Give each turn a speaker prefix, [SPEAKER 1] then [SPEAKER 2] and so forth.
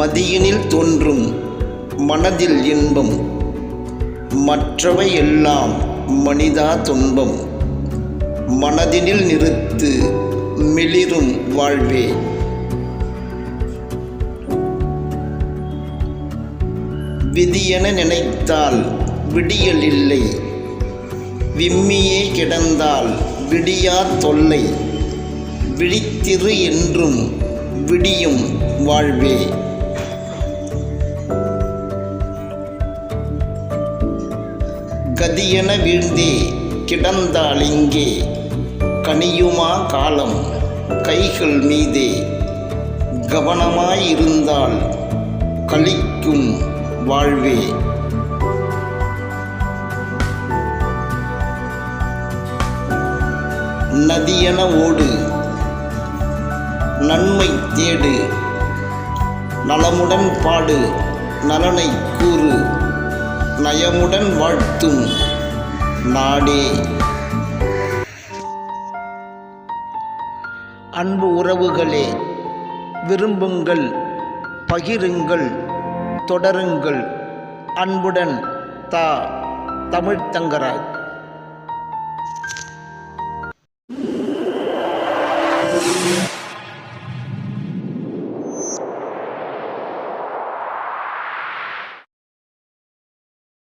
[SPEAKER 1] மதியினில் தோன்றும் மனதில் இன்பம் மற்றவை எல்லாம் மனிதா துன்பம். மனதினில் நிறுத்து மிளிரும் வாழ்வே. விதியென நினைத்தால் விடியல் இல்லை. விம்மியே கிடந்தால் விடியா தொல்லை. விழித்திரு என்றும் விடியும் வாழ்வே. கதியென வீழ்ந்தே கிடந்தால் இங்கே கனியுமா காலம் கைகள் மீதே. கவனமாயிருந்தால் கழிக்கும் வாழ்வே. நதியென ஓடு நன்மை தேடு. நலமுடன் பாடு நலனை நயமுடன் வாழ்த்தும். நாடே. அன்பு உறவுகளே விரும்புங்கள் பகிருங்கள் தொடருங்கள். அன்புடன் தா தமிழ்த்தங்கராஜ்